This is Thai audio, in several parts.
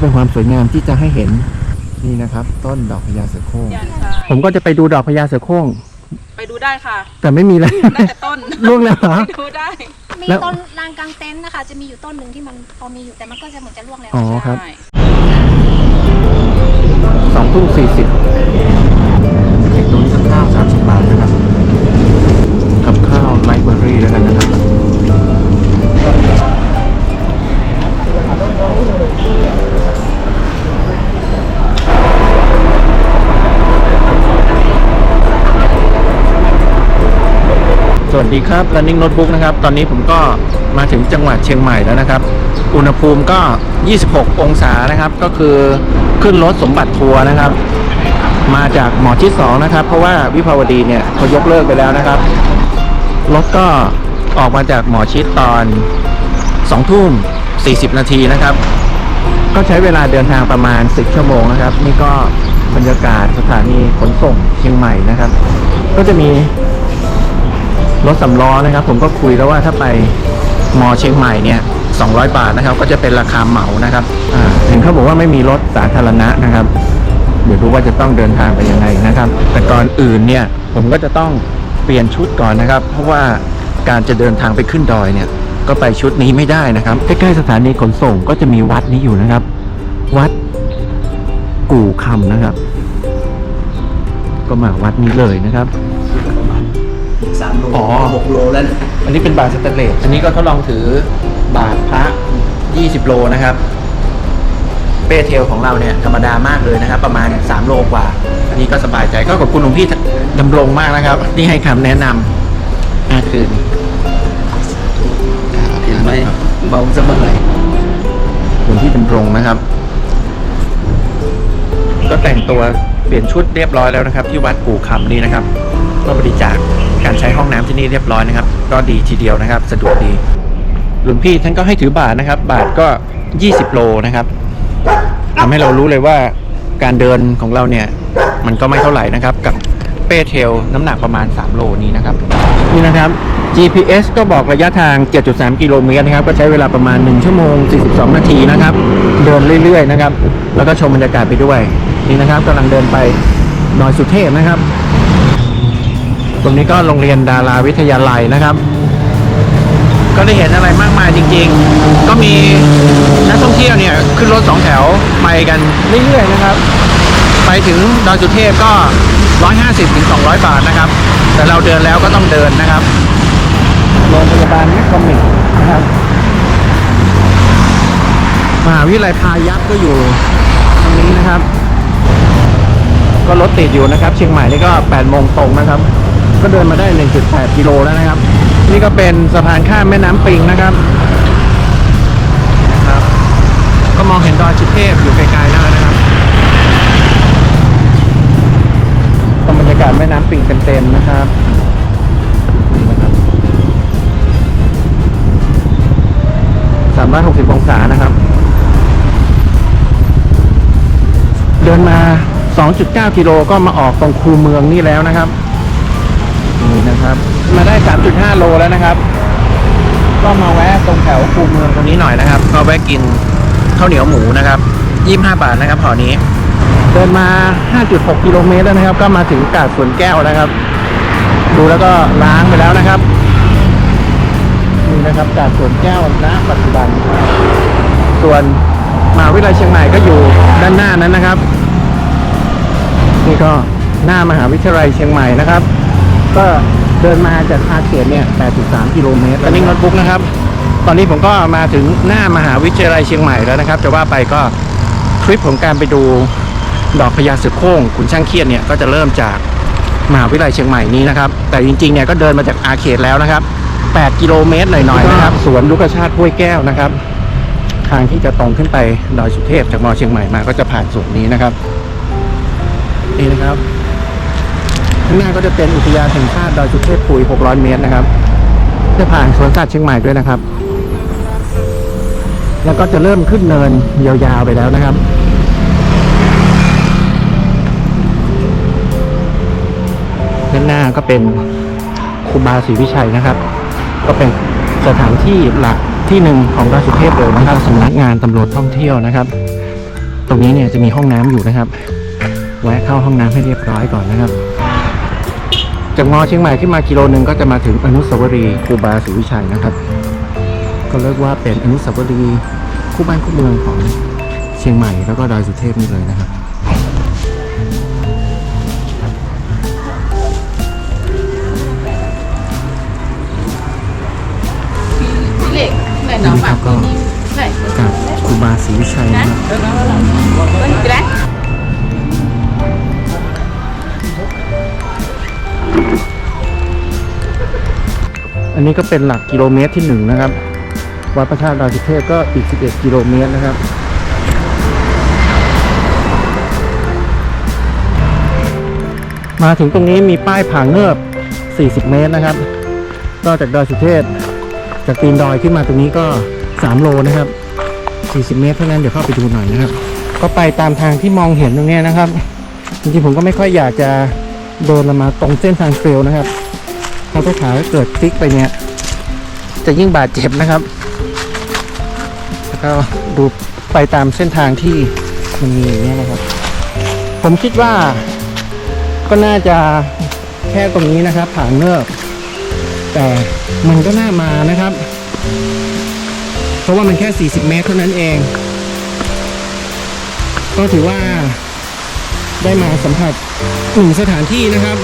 เป็นความสวยงามที่จะให้เห็นนี่นะครับ ต้นดอกพญาเสือโคร่งยังค่ะผมก็จะไปดูดอกพญาเสือโคร่งไปดูได้ค่ะ แต่ไม่มีแล้วได้แต่ต้นล่วงแล้วเหรอไปดูได้ มีแล้ว ต้นลานกลางเต็นท์นะคะ จะมีอยู่ต้นหนึ่งที่มันพอมีอยู่แต่มันก็จะเหมือนจะร่วงแล้ว อ๋อครับ ใช่สองทุ่มสี่สิบเด็กตัวนี้กับข้าวสามสิบบาทนะครับกับ สวัสดีครับ Running Notebook นะครับ ตอนนี้ผมก็มาถึงจังหวัดเชียงใหม่แล้วนะครับ อุณหภูมิก็ 26 องศานะครับ ก็คือขึ้นรถสมบัติทัวร์นะครับ มาจากหมอชิด2นะครับ เพราะว่าวิภาวดีเนี่ยเขายกเลิกไปแล้วนะครับ รถก็ออกมาจากหมอชิดตอน 2 ทุ่ม 40 นาทีนะครับ ก็ใช้เวลาเดินทางประมาณ 10 ชั่วโมงนะครับ นี่ก็บรรยากาศสถานีขนส่งเชียงใหม่นะครับ ก็จะมี รถสำล้อนะครับ ผมก็คุยแล้วว่าถ้าไปมอเชียงใหม่เนี่ย200 บาทนะครับ ก็จะเป็นราคาเหมานะครับเห็นเขาบอกว่าไม่มีรถสาธารณะนะครับ เดี๋ยวดูว่าจะต้องเดินทางไปยังไงนะครับ แต่ก่อนอื่นเนี่ยผมก็จะต้องเปลี่ยนชุดก่อนนะครับ เพราะว่าการจะเดินทางไปขึ้นดอยเนี่ยก็ไปชุดนี้ไม่ได้นะครับใกล้ๆสถานีขนส่งก็จะมีวัดนี้อยู่นะครับ วัดกู่คำนะครับ ก็มาวัดนี้เลยนะครับ โลอ๋อ หกโลแล้วเนี่ยอันนี้เป็นบาทสแตนเลส อันนี้ก็ทดลองถือบาทพระ 20 โลนะครับ เป้เทลของเราเนี่ยธรรมดามากเลยนะครับ ประมาณ 3 โลกว่า อันนี้ก็สบายใจก็ขอบคุณหลวงพี่ดำรงมากนะครับ ที่ให้คำแนะนำอาคืนเห็นไหมเบาเสมอหลวงพี่ดำรงนะครับ ก็แต่งตัวเปลี่ยนชุดเรียบร้อยแล้วนะครับ ที่วัดกู่คำนี่นะครับก็บริจาค การใช้ห้องน้ำที่นี่เรียบร้อยนะครับ ก็ดีทีเดียวนะครับ สะดวกดีหลวงพี่ท่านก็ให้ถือบาทนะครับ บาทก็ 20 โลนะครับทำให้เรารู้เลยว่าการเดินของเราเนี่ย มันก็ไม่เท่าไหร่นะครับ กับเป้เทลน้ำหนักประมาณ 3 โลนี้นะครับ นี่นะครับ GPS ก็บอกระยะทาง 7.3 กิโลเมตรนะครับ ก็ใช้เวลาประมาณ 1 ชั่วโมง 42 นาทีนะครับ เดินเรื่อยๆนะครับ แล้วก็ชมบรรยากาศไปด้วย นี่นะครับกำลังเดินไปดอยสุเทพนะครับ ตรงนี้ก็โรงเรียนดาราวิทยาลัยนะครับ ก็ได้เห็นอะไรมากมายจริง ๆ ก็มีนักท่องเที่ยวเนี่ยขึ้นรถสองแถวไปกันเรื่อยๆนะครับ ไปถึงดอยสุเทพก็ 150ถึง200 บาทนะครับ แต่เราเดินแล้วก็ต้องเดินนะครับโรงพยาบาลแมคคอมิกนะครับมหาวิทยาลัยพายัพก็อยู่ตรงนี้นะครับ ก็รถติดอยู่นะครับ เชียงใหม่นี่ก็8โมงตรงนะครับ ก็เดินมาได้ 1.8 กิโลแล้วนะครับ นี่ก็เป็นสะพานข้ามแม่น้ำปิงนะครับครับ ก็มองเห็นดอยสุเทพอยู่ไกลๆแล้วนะครับก็บรรยากาศแม่น้ำปิงเต็มๆนะครับนี่นะครับ360 องศานะครับ เดินมา 2.9 กิโลก็มาออกตรงคูเมืองนี่แล้วนะครับ นะครับ มาได้ 3.5 โลแล้วนะครับ ก็มาแวะตรงแถวคูเมืองตรงนี้หน่อยนะครับ ก็แวะกินข้าวเหนียวหมูนะครับ25 บาทนะครับห่อนี้ เดินมา 5.6 กิโลเมตรแล้วนะครับ ก็มาถึงกาดสวนแก้วนะครับ ดูแล้วก็ล้างไปแล้วนะครับนี่นะครับกาดสวนแก้วณปัจจุบัน ส่วนมหาวิทยาลัยเชียงใหม่ก็อยู่ด้านหน้านั้นนะครับ นี่ก็หน้ามหาวิทยาลัยเชียงใหม่นะครับ ก็เดินมาจากอาเขตเนี่ย 8.3 กิโลเมตรตอนนี้โน้ตบุ๊กนะครับ ตอนนี้ผมก็มาถึงหน้ามหาวิทยาลัยเชียงใหม่แล้วนะครับ จะว่าไปก็ทริปของการไปดูดอกพญาเสือโคร่งขุนช่างเคียนเนี่ยก็จะเริ่มจากมหาวิทยาลัยเชียงใหม่นี้นะครับ แต่จริงๆเนี่ยก็เดินมาจากอาเขตแล้วนะครับ 8 กิโลเมตรหน่อยๆนะครับ สวนลูกชาติห้วยแก้วนะครับ ทางที่จะตรงขึ้นไปดอยสุเทพจากมอเชียงใหม่มาก็จะผ่านสวนนี้นะครับ นี่นะครับ ข้างหน้าก็จะเป็นอุทยานแห่งชาติดอยสุเทพปุย 600 เมตรนะครับ จะผ่านสวนสัตว์เชียงใหม่ด้วยนะครับ แล้วก็จะเริ่มขึ้นเนินยาวๆไปแล้วนะครับด้านหน้าก็เป็นครูบาศรีวิชัยนะครับ ก็เป็นสถานที่หลักที่หนึ่งของดอยสุเทพเลยนะครับสำนักงานตำรวจท่องเที่ยวนะครับ ตรงนี้เนี่ยจะมีห้องน้ำอยู่นะครับ แวะเข้าห้องน้ำให้เรียบร้อยก่อนนะครับ จากมอเชียงใหม่ขึ้นมากิโลหนึ่งก็จะมาถึงอนุสาวรีย์ครูบาศรีวิชัยนะครับ ก็เรียกว่าเป็นอนุสาวรีย์คู่บ้านคู่เมืองของเชียงใหม่แล้วก็ดอยสุเทพนี่เลยนะครับ Lệ, này nó nó bảo bảo con Này, กับครูบาศรีวิชัยนะครับ อันนี้ก็เป็นหลักกิโลเมตรที่หนึ่งนะครับ วัดพระธาตุดอยสุเทพก็อีก 11 กิโลเมตรนะครับมาถึงตรงนี้มีป้ายผาเงือบ 40 เมตรนะครับ ก็จากดอยสุเทพจากตีนดอยขึ้นมาตรงนี้ก็ 3 โลนะครับ 40 เมตรเท่านั้นเดี๋ยวเข้าไปดูหน่อยนะครับ ก็ไปตามทางที่มองเห็นตรงนี้นะครับ จริงๆผมก็ไม่ค่อยอยากจะเดินลงมาตรงเส้นทางเทรลนะครับ เราถ้าขาเกิดพลิกไปเนี่ย จะยิ่งบาดเจ็บนะครับ แล้วก็ดูไปตามเส้นทางที่มันมีอย่างเงี้ยนะครับ ผมคิดว่าก็น่าจะแค่ตรงนี้นะครับผาเงือกแต่มันก็น่ามานะครับ เพราะว่ามันแค่ 40 เมตรเท่านั้นเอง ก็ถือว่าได้มาสัมผัสหนึ่งสถานที่นะครับ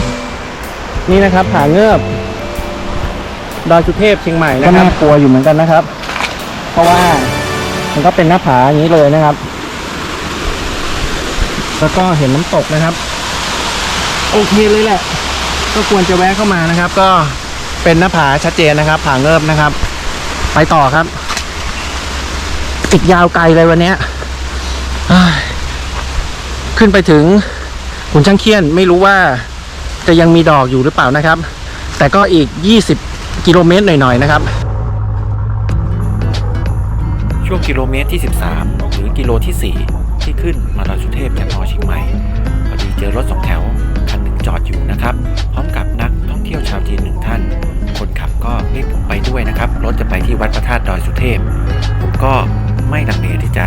นี่นะครับผาเงือบ ดอยสุเทพเชียงใหม่นะครับก็น่ากลัวอยู่เหมือนกันนะครับ เพราะว่ามันก็เป็นหน้าผาอย่างนี้เลยนะครับ แล้วก็เห็นน้ำตกนะครับ โอเคเลยแหละ ก็ควรจะแวะเข้ามานะครับ ก็เป็นหน้าผาชัดเจนนะครับ ผาเงิบนะครับ ไปต่อครับอีกยาวไกลเลยวันเนี้ยเอ้ยขึ้นไปถึงขุนช่างเคียนไม่รู้ว่าจะยังมีดอกอยู่หรือเปล่านะครับ แต่ก็อีก 20 กิโลเมตรหน่อยๆนะครับ ช่วงกิโลเมตรที่ 13 หรือกิโลที่ 4 ที่ขึ้นมาดอยสุเทพจากมอชียงใหม่พอดีเจอรถสองแถวคันหนึ่งจอดอยู่นะครับ พร้อมกับนักท่องเที่ยวชาวจีนหนึ่งท่าน คนขับก็เรียกผมไปด้วยนะครับ รถจะไปที่วัดพระธาตุดอยสุเทพ ผมก็ไม่ลังเลที่จะ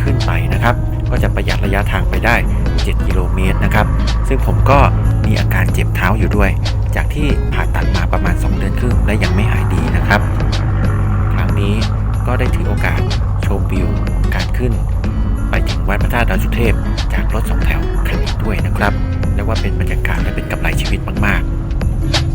ขึ้นไปนะครับ ก็จะประหยัดระยะทางไปได้ 7 กิโลเมตรนะครับ ซึ่งผมก็มีอาการเจ็บเท้าอยู่ด้วย จากที่ผ่าตัดมาประมาณ 2 เดือนครึ่งและยังไม่หายดีนะครับ ครั้งนี้ก็ได้ถือโอกาสชมวิวการขึ้น ไปถึงวัดพระธาตุดาวสุเทพ จากรถสองแถวคันนี้ด้วยนะครับเรียกว่าเป็นบรรยากาศและเป็นกำไรชีวิตมาก ๆ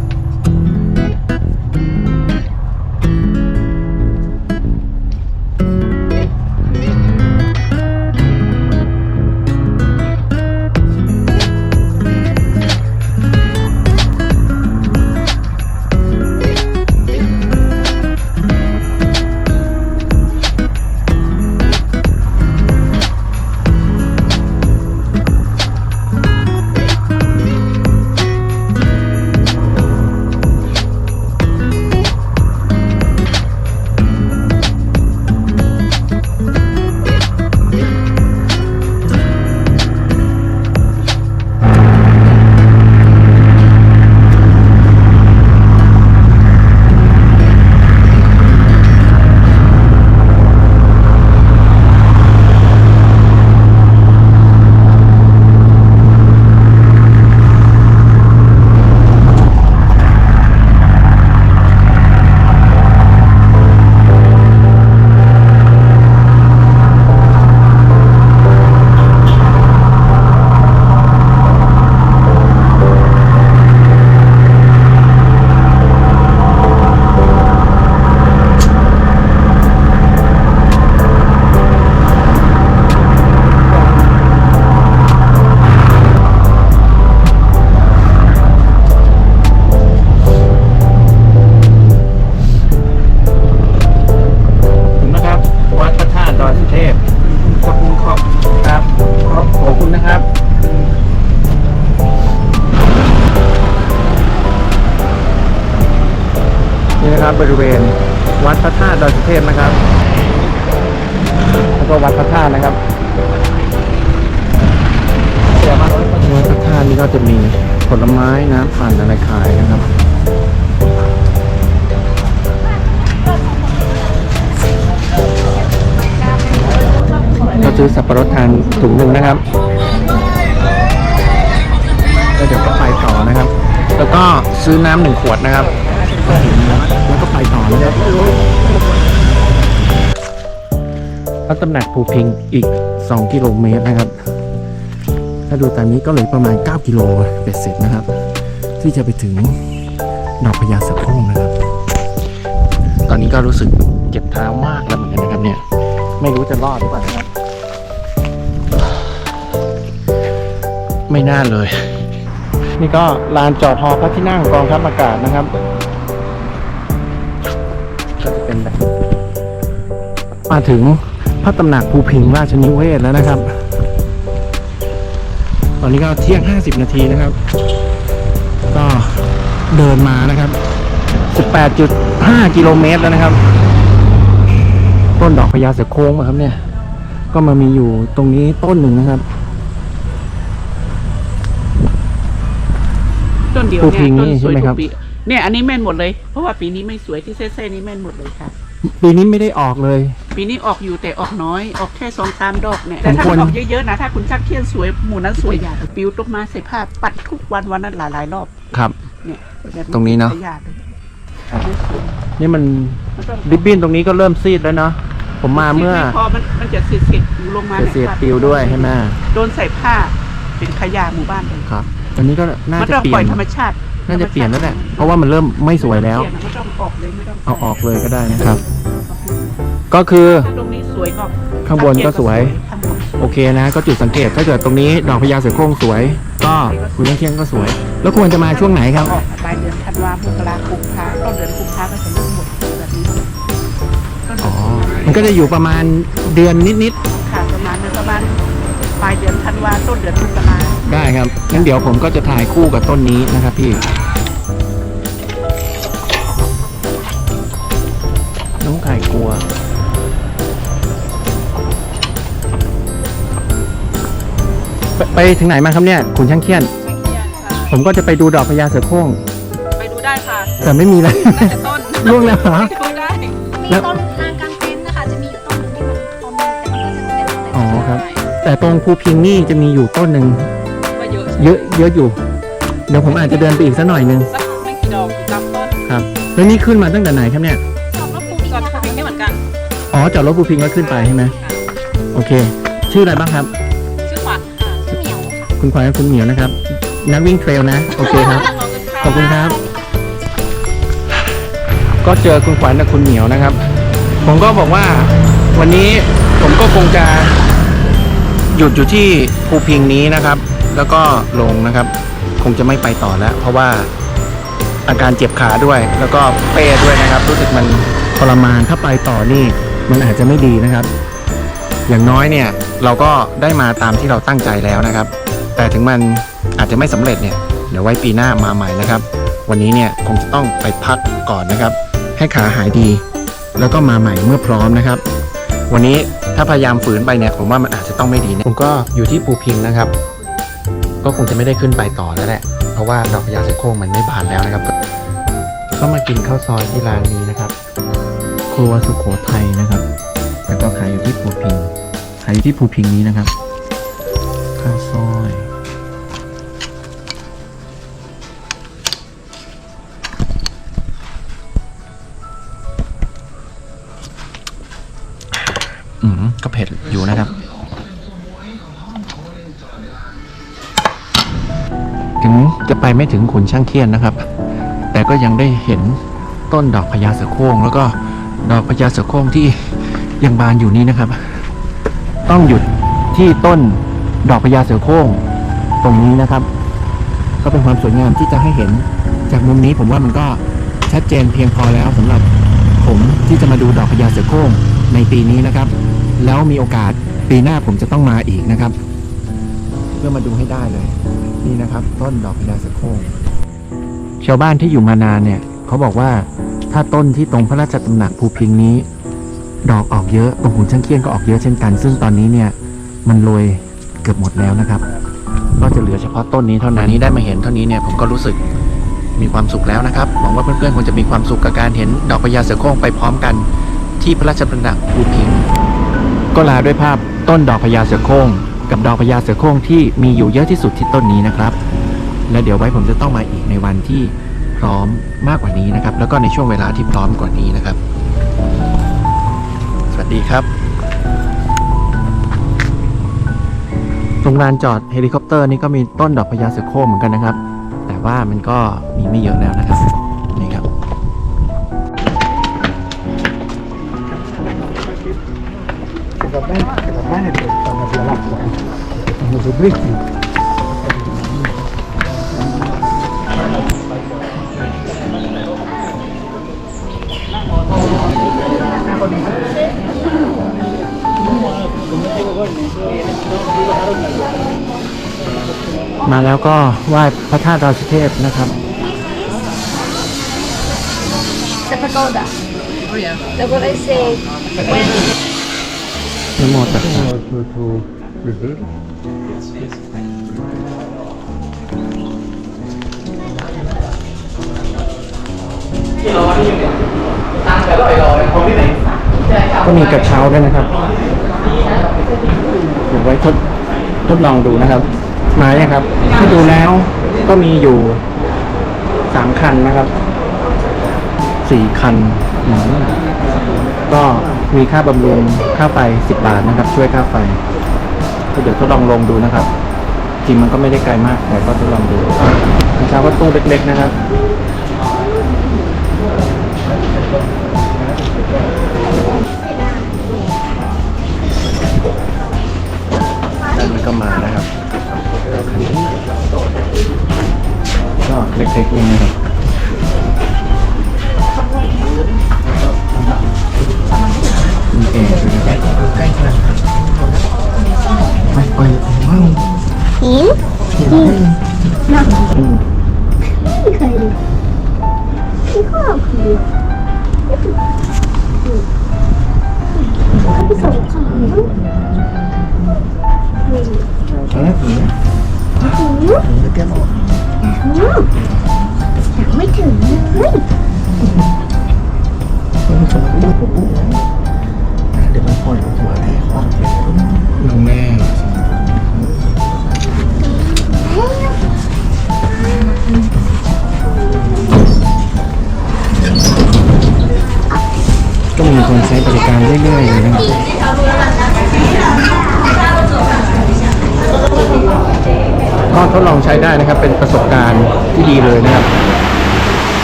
ผลไม้น้ำปั่นอะไรขายนะครับก็ซื้อสับปะรดทานถุงหนึ่งนะครับแล้วเดี๋ยวก็ไปต่อนะครับ แล้วก็ซื้อน้ำหนึ่งขวดนะครับ แล้วก็ไปต่อนะครับพระตำหนักภูพิงอีก 2 กิโลเมตรนะครับ ถ้าดูตามนี้ก็เหลือประมาณ 9 กิโลเบ็ดเสร็จนะครับ ที่จะไปถึงดอกพญาสะโพกนะครับ ตอนนี้ก็รู้สึกเจ็บเท้ามากแล้วเหมือนกันนะครับเนี่ย ไม่รู้จะรอดหรือเปล่านะครับ ไม่น่าเลย นี่ก็ลานจอดฮอพระที่นั่งกองทัพอากาศนะครับ ก็จะเป็นแบบมาถึงพระตำหนักภูพิงราชนิเวศแล้วนะครับ อนนี้ก็เที่ยง 50 นาทีนะครับ ก็เดินมานะครับ 18.5 กิโลเมตรแล้วนะครับ ต้นดอกพญาเสือโค้งอะครับเนี่ย ก็มามีอยู่ตรงนี้ต้นหนึ่งนะครับต้นเดียวภูเนี่พิยงต้นี่นสใช่วยไหมครับทุกปีเนี่ยอันนี้แม่นหมดเลย เพราะว่าปีนี้ไม่สวยที่เส้นๆนี้แม่นหมดเลยค่ะ ปีนี้ไม่ได้ออกเลย ปีนี้ออกอยู่แต่ออกน้อย ออกแค่สองสามดอกเนี่ยผมแต่ถ้าควรมันออกเยอะๆนะถ้าคุณชักเทียนสวยหมู่นั้นสวยอย่างปิวตกมาใส่ผ้าปัดทุกวันวันนั้นหลายๆรอบครับเนี่ยแบบตรงนี้เนอะขยเลยนี่มันมันต้องริบบิ้นตรงนี้ก็เริ่มซีดแล้วเนาะผมมาเมื่อไพอมันมันจะเสียดๆลงมานี่เสียดๆปิวด้วยใช่ไหมโดนใส่ผ้าเป็นขยะหมู่บ้านเลยครับตอนนี้ก็น่ามันจะต้องเปลี่ปล่ยอยนธรรมชาติน่าจะเปลี่ยนแล้วแหละเพราะว่ามันเริ่มไม่สวยแล้ว เปลี่ยนไม่ต้องออกเลยไม่ต้อง เอาออกเลยก็ได้นะครับ ก็คือถ้าตรงนี้สวยก็ข้างบนก็สวยข้างบนสวย โอเคนะ ก็จุดสังเกตถ้าเกิดตรงนี้ดอกพญาเสือโคร่งสวย ก็คุณเที่ยงก็สวย แล้วควรจะมาช่วงไหนครับออกปลายเดือนธันวาคมกราคมกุมภาต้นเดือนกุมภาก็จะเริ่มหมดแบบนี้ต้นเดือ๋ออนกุมภามันก็จะอยู่ประมาณเดือนนิดค่ะประมาณนั้นประมาณปลายเดือนธันวาต้นเดือนมกราๆได้ครับงั้นเดี๋ยวผมก็จะถ่ายคู่กับต้นนี้นะครับพี่น้องไก่กลัว ไปไปถึงไหนมาครับเนี่ยคุณช่างเคียน ผมก็จะไปดูดอกพญาเสือโคร่งไปดูได้ค่ะแต่ไม่มีเลยแต่ต้นล่วงแล้วเหรอดูได้มีแล้วต้นลานกลางเต็นท์นะคะ จะมีอยู่ต้นหนึ่งที่มันพอมีแต่มันก็จะเป็นต้นเล็กอ๋อครับ แต่ตรงภูพิงนี่จะมีอยู่ต้นหนึ่งว่าเยอะเยอะเยอะอยู่ เดี๋ยวผมอาจจะเดินไปอีกสักหน่อยหนึงสักไม่กี่ดอกกี่ลำต้นครับแล้วนี่ขึ้นมาตั้งแต่ไหนครับเนี่ยจอดรถปูพิงก่อนนะทำคะ เองไม่เหมือนกัน อ๋อจอดรถภูพิงแล้วขึ้นไปใช่ไหมโอเค ชื่ออะไรบ้างครับ ค่ะคุณขวัญกับคุณเหมียวนะครับ นักวิ่งเทรลนะ โอเคครับ ขอบคุณครับ ก็เจอคุณขวัญกับคุณเหมียวนะครับ ผมก็บอกว่าวันนี้ผมก็คงจะหยุดอยู่ที่ภูพิงนี้นะครับ แล้วก็ลงนะครับ คงจะไม่ไปต่อแล้ว เพราะว่าอาการเจ็บขาด้วย แล้วก็เป้ด้วยนะครับ รู้สึกมันทรมานถ้าไปต่อนี่ มันอาจจะไม่ดีนะครับ อย่างน้อยเนี่ยเราก็ได้มาตามที่เราตั้งใจแล้วนะครับ แต่ถึงมันอาจจะไม่สำเร็จเนี่ยเดี๋ยวไว้ปีหน้ามาใหม่นะครับ วันนี้เนี่ยคงจะต้องไปพักก่อนนะครับ ให้ขาหายดี แล้วก็มาใหม่เมื่อพร้อมนะครับ วันนี้ถ้าพยายามฝืนไปเนี่ยผมว่ามันอาจจะต้องไม่ดีนะผมก็อยู่ที่ภูพิงนะครับ ก็คงจะไม่ได้ขึ้นไปต่อแล้วแหละ เพราะว่าดอกพญาเสือโคร่งมันไม่บานแล้วนะครับ ก็มากินข้าวซอยที่ร้านนี้นะครับ ครัวสุโขทัยนะครับแล้วก็ขายอยู่ที่ภูพิงขายอยู่ที่ภูพิงนี้นะครับ ข้าวซอย ผ็ดอยู่นะครับ ถึงจะไปไม่ถึงขุนช่างเคียนนะครับ แต่ก็ยังได้เห็นต้นดอกพญาเสือโคร่งแล้วก็ดอกพญาเสือโคร่งที่ยังบานอยู่นี้นะครับ ต้องหยุดที่ต้นดอกพญาเสือโคร่งตรงนี้นะครับ ก็เป็นความสวยงามที่จะให้เห็นจากมุมนี้ผมว่ามันก็ชัดเจนเพียงพอแล้วสำหรับผมที่จะมาดูดอกพญาเสือโคร่งในปีนี้นะครับ แล้วมีโอกาสปีหน้าผมจะต้องมาอีกนะครับ เพื่อมาดูให้ได้เลย นี่นะครับ ต้นดอกพญาเสือโคร่งชาวบ้านที่อยู่มานานเนี่ย เขาบอกว่าถ้าต้นที่ตรงพระราชตำหนักภูพิงนี้ ดอกออกเยอะตรงหูช่างเคียนก็ออกเยอะเช่นกัน ซึ่งตอนนี้เนี่ยมันโรยเกือบหมดแล้วนะครับ ก็จะเหลือเฉพาะต้นนี้เท่านั้นนี้ได้มาเห็นเท่านี้เนี่ยผมก็รู้สึกมีความสุขแล้วนะครับหวังว่าเพื่อนๆคงจะมีความสุขกับการเห็นดอกพญาเสือโคร่งไปพร้อมกันที่พระราชตำหนักภูพิง ก็ลาด้วยภาพต้นดอกพญาเสือโคร่งกับดอกพญาเสือโคร่งที่มีอยู่เยอะที่สุดที่ต้นนี้นะครับ และเดี๋ยวไว้ผมจะต้องมาอีกในวันที่พร้อมมากกว่านี้นะครับ แล้วก็ในช่วงเวลาที่พร้อมกว่านี้นะครับ สวัสดีครับตรงลานจอดเฮลิคอปเตอร์นี่ก็มีต้นดอกพญาเสือโคร่งเหมือนกันนะครับ แต่ว่ามันก็มีไม่เยอะแล้วนะครับนี่ครับ มาแล้วก็ไหว้พระธาตุดอยสุเทพนะครับ The pagoda. Oh yeah. That's what I say. When นโมตัสสะก็มีกระเช้าด้วยนะครับเดี๋ยวไว้ทดทดลองดูนะครับ มาเนี่ยครับถ้าดูแล้วก็มีอยู่สามคันนะครับสี่คันอืมก็ มีค่าบำรุงค่าไฟสิบาทนะครับ ช่วยค่าไฟก็เดี๋ยวทดลองลงดูนะครับ จริงมันก็ไม่ได้ไกลมากแต่ก็ทดลองดูกระเช้าก็ตู้เล็กๆนะครับนั่นมันก็มานะครับก็เล็กๆนี่นะครับ Mm-hmm. เรื่อยๆเลยนะก็ทดลองใช้ได้นะครับ เป็นประสบการณ์ที่ดีเลยนะครับ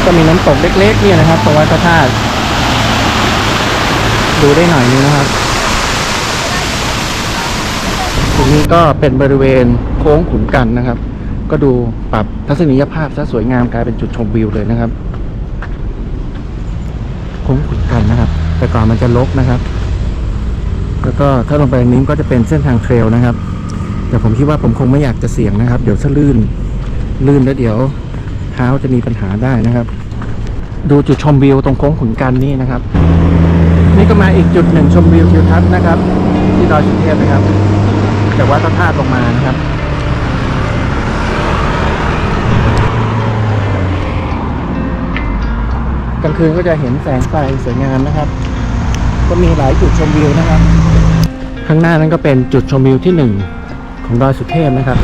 ก็มีน้ำตกเล็กๆเนี่ยนะครับตรงวัดพระธาตุดูได้หน่อยนึงนะครับตรงนี้ก็เป็นบริเวณโค้งขุนกันนะครับ ก็ดูปรับทัศนียภาพซะสวยงามกลายเป็นจุดชมวิวเลยนะครับ โค้งขุนกันนะครับ แต่ก่อนมันจะลกนะครับ แล้วก็ถ้าลงไปนี้ก็จะเป็นเส้นทางเทรลนะครับ แต่ผมคิดว่าผมคงไม่อยากจะเสี่ยงนะครับ เดี๋ยวถ้าลื่น ลื่นแล้วเดี๋ยวเท้าจะมีปัญหาได้นะครับ ดูจุดชมวิวตรงโค้งขุนกันนี่นะครับ นี่ก็มาอีกจุดหนึ่งชมวิวทิวทัศน์นะครับ ที่ดอยสุเทพนะครับจากวัดพระธาตุลงมานะครับ กลางคืนก็จะเห็นแสงไฟสวยงามนะครับ ก็มีหลายจุดชมวิวนะครับ ข้างหน้านั้นก็เป็นจุดชมวิวที่หนึ่งของดอยสุเทพนะครับ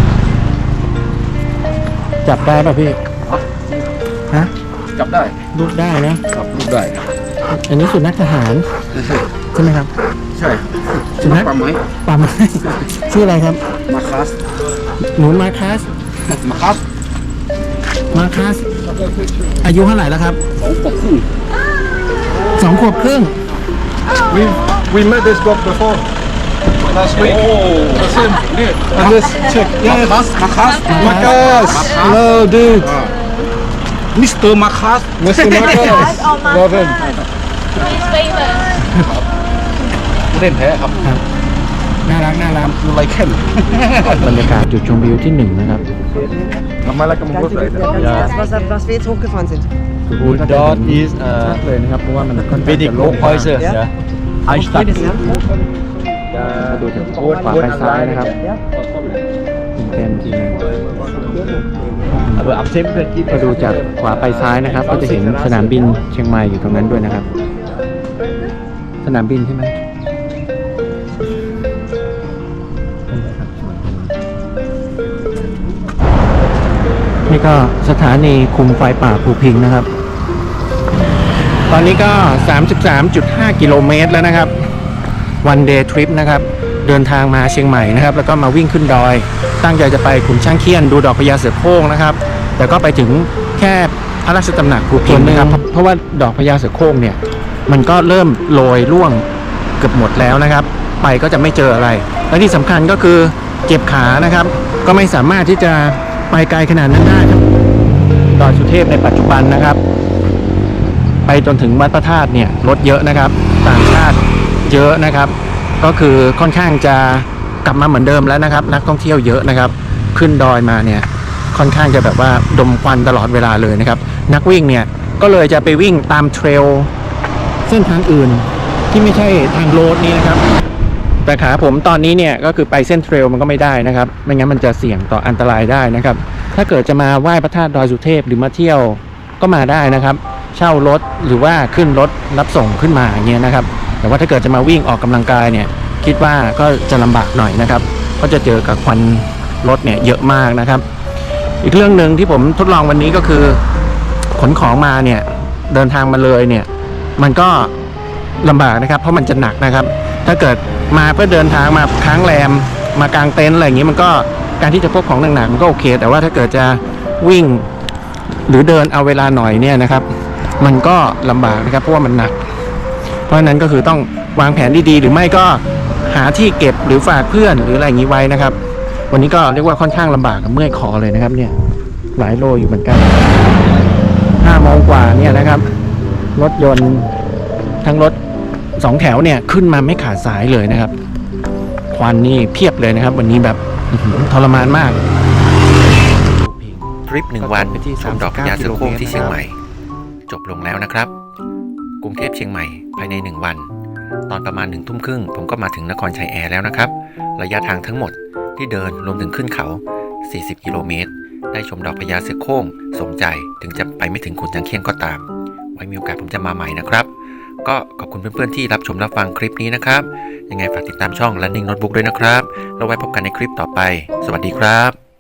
จับได้ป่ะพี่ฮะจับได้รูปได้นะจับลูกได้ อันนี้สุนัขทหารใช่ไหมครับ ใช่สุนัขปั๊มไหมปั๊มชื่ออะไรครับมาคัสหนูมาคัสมาคัสมาคัส อายุเท่าไหร่แล้วครับสองขวบครึ่งสองขวบครึ่ง We we met this dog before last week. That's him. And this chick. มาคัสมาคัส Marcus. Hello, dude. มิสเตอร์มาคัส Mr. Marcus. Love him. He's famous. เล่นแท้ครับ น่ารักน่ารักดูไรแค่นบรรยากาศจุดชมวิวที่หนึ่งนะครับ Normaal lekker mijn woord weten. Ja. Was, was we jetzt hochgefahren sind. จุดนี้ก็จะ Dort เห็น ist ชัด äh, เลยนะครับเพราะว่ามันค่อนข้าง wenig จะโล่งมาก Hochhäuser. Ja. Ja. Altstadt. Jedes Jahr. ดูจากขวาไปซ้ายนะครับเต็มทีนึง Aber ab Tempel gibt ก็ดูจากขวาไปซ้ายนะครับ ก็จะเห็นสนามบินเชียงใหม่อยู่ตรงนั้นด้วยนะครับ สนามบินใช่ไหม ก็สถานีคุมไฟป่าภูพิงนะครับ ตอนนี้ก็ 33.5 กิโลเมตรแล้วนะครับ วันเดย์ทริปนะครับ เดินทางมาเชียงใหม่นะครับ แล้วก็มาวิ่งขึ้นดอย ตั้งใจจะไปขุนช่างเคียนดูดอกพญาเสือโคร่งนะครับ แต่ก็ไปถึงแค่พระราชตำหนักภูพิงนะครับ เพราะว่าดอกพญาเสือโคร่งเนี่ย มันก็เริ่มโรยร่วงเกือบหมดแล้วนะครับ ไปก็จะไม่เจออะไร และที่สำคัญก็คือเจ็บขานะครับ ก็ไม่สามารถที่จะ ไปไกลขนาดนั้นได้ครับดอยสุเทพในปัจจุบันนะครับ ไปจนถึงวัดพระธาตุเนี่ยรถเยอะนะครับ ต่างชาติเยอะนะครับ ก็คือค่อนข้างจะกลับมาเหมือนเดิมแล้วนะครับ นักท่องเที่ยวเยอะนะครับ ขึ้นดอยมาเนี่ยค่อนข้างจะแบบว่าดมควันตลอดเวลาเลยนะครับ นักวิ่งเนี่ยก็เลยจะไปวิ่งตามเทรลเส้นทางอื่นที่ไม่ใช่ทางโรดนี้นะครับ แต่ขาผมตอนนี้เนี่ยก็คือไปเส้นเทรลมันก็ไม่ได้นะครับ ไม่งั้นมันจะเสี่ยงต่ออันตรายได้นะครับ ถ้าเกิดจะมาไหว้พระธาตุดอยสุเทพหรือมาเที่ยวก็มาได้นะครับ เช่ารถหรือว่าขึ้นรถรับส่งขึ้นมาอย่างเงี้ยนะครับ แต่ว่าถ้าเกิดจะมาวิ่งออกกำลังกายเนี่ย คิดว่าก็จะลำบากหน่อยนะครับเพราะจะเจอกับควันรถเนี่ยเยอะมากนะครับ อีกเรื่องหนึ่งที่ผมทดลองวันนี้ก็คือ ขนของมาเนี่ยเดินทางมาเลยเนี่ย มันก็ลำบากนะครับ เพราะมันจะหนักนะครับ ถ้าเกิดมาเพื่อเดินทางมาค้างแรมมากางเต็นท์อะไรอย่างนี้มันก็การที่จะพกของหนักๆมันก็โอเค แต่ว่าถ้าเกิดจะวิ่งหรือเดินเอาเวลาหน่อยเนี่ยนะครับ มันก็ลำบากนะครับเพราะว่ามันหนัก เพราะฉะนั้นก็คือต้องวางแผนดีๆ หรือไม่ก็หาที่เก็บหรือฝากเพื่อนหรืออะไรอย่างนี้ไว้นะครับ วันนี้ก็เรียกว่าค่อนข้างลำบากกับเมื่อยคอเลยนะครับ เนี่ยหลายโลอยู่เหมือนกันห้าโมงกว่าเนี่ยนะครับ รถยนต์ทั้งรถ สองแถวเนี่ยขึ้นมาไม่ขาดสายเลยนะครับ ควันนี่เพียบเลยนะครับ วันนี้แบบทรมานมาก ทริปหนึ่งวันชมดอกพญาเสือโคร่งที่เชียงใหม่ จบลงแล้วนะครับ กรุงเทพเชียงใหม่ภายในหนึ่งวัน ตอนประมาณหนึ่งทุ่มครึ่งผมก็มาถึงนครชัยแอร์แล้วนะครับ ระยะทางทั้งหมดที่เดินรวมถึงขึ้นเขา 40 กิโลเมตร ได้ชมดอกพญาเสือโคร่งสมใจถึงจะไปไม่ถึงขุนจังเคียนก็ตาม ไว้มีโอกาสผมจะมาใหม่นะครับ ก็ขอบคุณเพื่อนๆที่รับชมรับฟังคลิปนี้นะครับ ยังไงฝากติดตามช่อง Running Notebook ด้วยนะครับ แล้วไว้พบกันในคลิปต่อไป สวัสดีครับ